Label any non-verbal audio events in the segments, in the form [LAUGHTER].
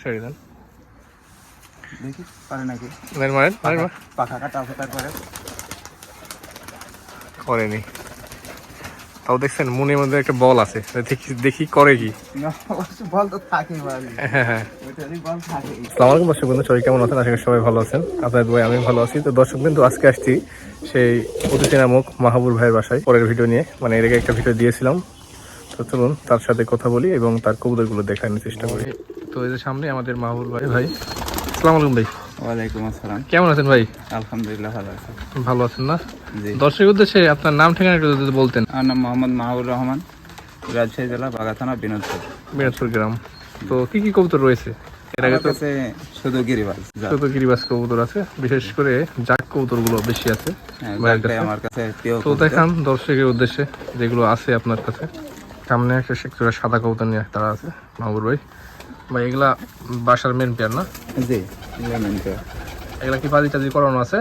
ছেড়ে দেন। দেখি পারে নাকি? মারেন মারেন মারেন মারেন। পাখা কাটা আছে তারপরে। করেনি। তাও দেখছেন মনের মধ্যে একটা বল আছে। দেখি দেখি করে কি। বল তো হ্যাঁ হ্যাঁ আলাইকুম দর্শক বন্ধু সবাই কেমন আছেন? আশা করি সবাই ভালো আছেন। আপনাদের ভাই আমি ভালো আছি। তো দর্শক বিন্দু আজকে আসছি সেই অতিথি নামক মাহাবুর ভাইয়ের বাসায়। পরের ভিডিও নিয়ে মানে এর আগে একটা ভিডিও দিয়েছিলাম। তো চলুন তার সাথে কথা বলি এবং তার কবুতরগুলো দেখানোর চেষ্টা করি। তো এই যে সামনে আমাদের মাহাবুর ভাই। ভাই আসসালামু আলাইকুম ভাই। ওয়ালাইকুম আসসালাম। কেমন আছেন ভাই? আলহামদুলিল্লাহ ভালো আছে। ভালো আছেন না? দর্শকের উদ্দেশ্যে আপনার নাম ঠিকানা একটু যদি বলতেন। আমার নাম মোহাম্মদ মাহবুর রহমান রাজশাহী জেলা বাগা থানা বিনোদপুর। মিরাজপুর গ্রাম। তো কি কি কবুতর রয়েছে? এর আগে তো শুধু গিরিবাজ। ছোট গিরিবাস কবুতর আছে বিশেষ করে জাক কবুতরগুলো বেশি আছে। হ্যাঁ। আমার কাছে তো দেখান দর্শকের উদ্দেশ্যে যেগুলো আছে আপনার কাছে সামনে একটা সেক্টরে সাদা কবুতর নিয়ে তারা আছে মাহবুর ভাই। ভাই এগুলা বাসার মেন পেয়ার না? জি লেমন পেয়ার। এগুলা কি বাজি টাজি করানো আছে?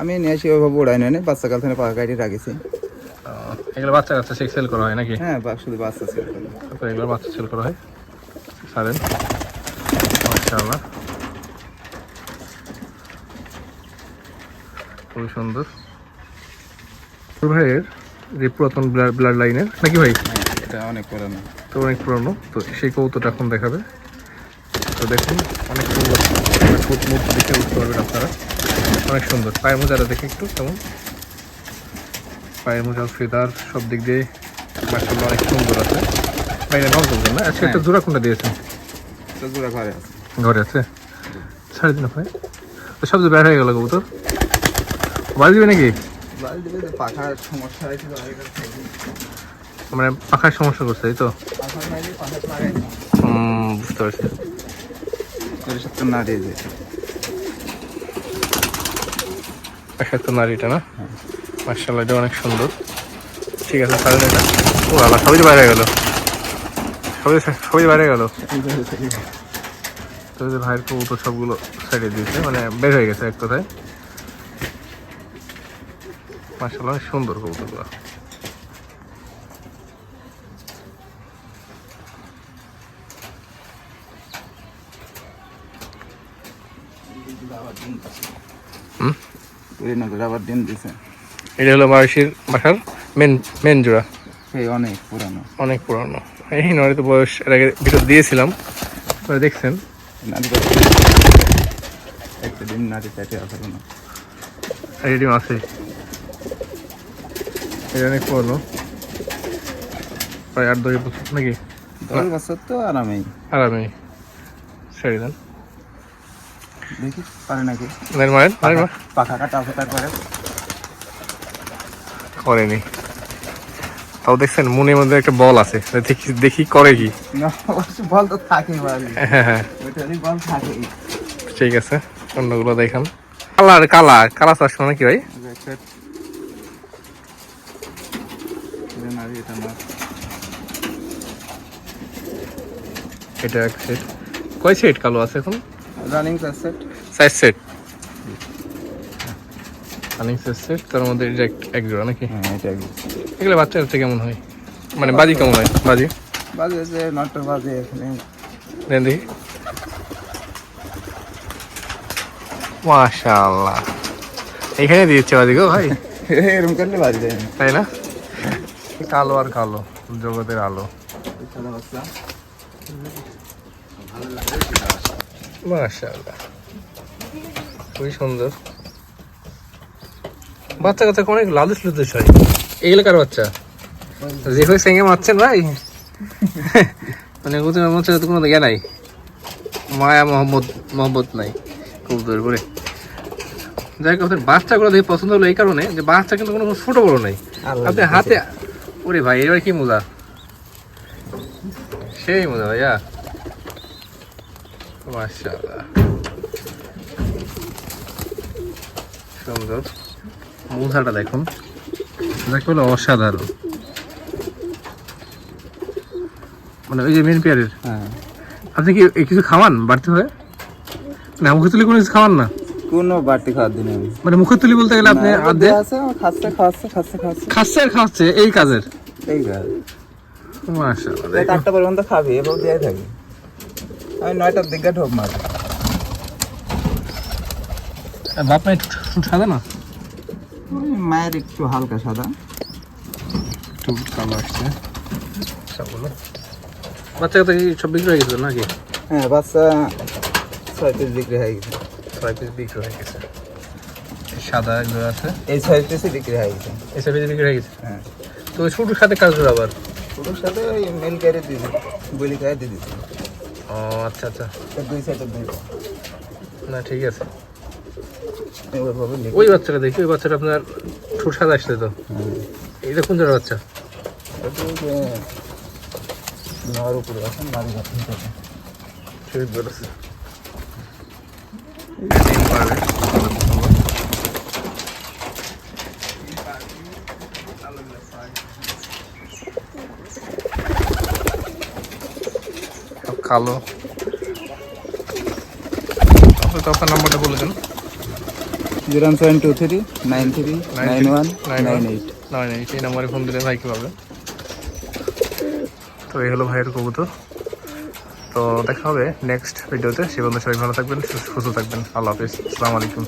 আমি নিয়ে আসি ওইভাবে উড়াই নেই বাচ্চা কাল থেকে পাখা কাটি রাখেছি। এগুলা বাচ্চা কাচ্চা সেল করা হয় নাকি? হ্যাঁ শুধু বাচ্চা ছিল তো এগুলো বাচ্চা সেল করা হয়। সারেন মাশাআল্লাহ। খুবই সুন্দর। ভাইয়ের যে পুরাতন ব্লাড লাইনের নাকি ভাই? হ্যাঁ এটা অনেক পুরানো। তো অনেক পুরনো তো সেই কৌতুটা এখন দেখাবে। তো দেখুন অনেক সুন্দর। ফুট মুখ দেখে বুঝতে পারবেন আপনারা। অনেক সুন্দর। পায়ের মোজাটা দেখে একটু কেমন? পায়ের মোজা ফেদার সব দিক দিয়ে মার্শাল্লাহ অনেক সুন্দর আছে। বাইরে নাও বলবেন না? আজকে একটা জোড়া কোনটা দিয়েছেন? জোড়া ঘরে আছে। ঘরে আছে? ছাড়ে দিন ভাই তো সব বের হয়ে গেল কবুতর। বাড়ি দিবে নাকি? পাখার সমস্যা। মানে পাখার সমস্যা করছে এই তো? বুঝতে পারছি। পরিষদ তো না দিয়ে যেত তো নারীটা না? মার্শাল্লাহ এটা অনেক সুন্দর। ঠিক আছে তাহলে এটা ও আল্লাহ সবই বাইরে গেল। সবই সবই বাইরে গেল। তো যে ভাইয়ের কবুতর সবগুলো সাইডে দিয়েছে মানে বের হয়ে গেছে এক কথায়। মার্শাল্লাহ অনেক সুন্দর কবুতরগুলো। আবার ডিম দিছে। এটা হলো বারিশির বাসার মেন মেন জোড়া। সেই অনেক পুরানো। অনেক পুরানো। এই নয় তো বয়স এর আগে ভিডিও দিয়েছিলাম। আপনারা দেখছেন। একটা ডিম নারী চাটে আছে কোনো রেডি আছে। এটা অনেক পুরানো। প্রায় আট দশ বছর নাকি? দশ বছর তো আরামেই। আরামে ছেড়ে দেন। দেখি পারে নাকি? মারেন মারেন। পাখা কাটা আছে তারপরে। করেনি। তাও দেখছেন মনের মধ্যে একটা বল আছে। দেখি দেখি করে কি। বল তো বাড়ি হ্যাঁ হ্যাঁ ওইটারই বল থাকেই। ঠিক আছে অন্যগুলো দেখান। Colour colour. কালার চাষ নাকি ভাই? একটা এটা এটা না এটা এক সেট কয় সেট কালো আছে এখন? Running set size set running size set তার মধ্যে এটা এক- এক জোড়া নাকি? হ্যাঁ এটা এগুলো বাচ্চা কাচ্চা কেমন হয়? মানে বাজি কেমন হয়? বাজি? বাজে যে নটা বাজে এখানে। দেন দেখি। মাশাআল্লাহ। এখানে দিয়েছে বাজি গো ভাই। [LAUGHS] এরকম করলে বাজে তাই না? কালো আর কালো জগতের আলো। সাদা বাচ্চা মাশাআল্লাহ। খুবই সুন্দর। বাচ্চা কাচ্চা অনেক লালুস লুতুস হয়। এগুলো কার বাচ্চা? যে হয়ে সেঙ্গে মারছেন ভাই। মানে ওদের বাচ্চা তো কোনো ইয়ে নাই। মায়া মোহাম্মদ মোহাম্মদ নাই। কবুতর করে যাই হোক আপনার বাচ্চাগুলো দেখে পছন্দ হলো এই কারণে যে বাচ্চা কিন্তু কোনো ছোট বড় নাই। আপনি হাতে ওরে ভাই এবার কি মজা? সেই মজা ভাইয়া। মাশাআল্লাহ সুন্দর মুসাটা দেখুন যাকে বলে অসাধারণ মানে ওই যে মেন পেয়ারের হ্যাঁ আপনি কি কিছু খাওয়ান বাড়তে হয় না মুখে তুলি কোনো কিছু খাওয়ান না কোনো বাড়তি খাওয়ার দিন আমি। মানে মুখে তুলি বলতে গেলে আপনি আছে খাচ্ছে খাচ্ছে খাচ্ছে খাচ্ছে। খাচ্ছে আর খাওয়াচ্ছে এই কাজের। এই গাছ মাশাআল্লাহ চারটা পর্যন্ত খাবি এবং দিয়ে থাকি আমি নয়টার দিকে ঢোক মার বাপ ঠোঁট সাদা না? মায়ের একটু হালকা সাদা। ঠোঁট কালো আসছে। সবগুলো বাচ্চা কাছে কি সব বিক্রি হয়ে গেছে নাকি? হ্যাঁ বাচ্চা ছয় পিস বিক্রি হয়ে গেছে। ছয় পিস বিক্রি হয়ে গেছে। সাদা এগুলো আছে। এই ছয় পিসই বিক্রি হয়ে গেছে। এসব পিস বিক্রি হয়ে গেছে? হ্যাঁ। তো ছোটোর সাথে কাজ আবার? পুরোর সাথে ওই মিল কেড়ে দিয়ে দিই গুলি খেয়ে দিয়ে দিচ্ছি ও আচ্ছা আচ্ছা। দুই সাইডে দুই না ঠিক আছে। ওই বাচ্চাটা দেখি ওই বাচ্চাটা আপনার ঠোঁট সাদা আসছে তো। হ্যাঁ। এটা কোন জায়গার বাচ্চা। নর উপরে আছে নারী ঘাট ঠিক বলেছে ডিম পারবে সব কালো। আপনি তো আপনার নাম্বারটা বলে দেন। Zero seven two three nine three nine one nine nine eight. নয় নয় এই নাম্বারে ফোন দিলে ভাইকে পাবে। তো এই হলো ভাইয়ের কবুতর। তো দেখা হবে নেক্সট ভিডিওতে। সে বন্ধু সবাই ভালো থাকবেন সুস্থ থাকবেন। আল্লাহ হাফিজ। আসসালামু আলাইকুম।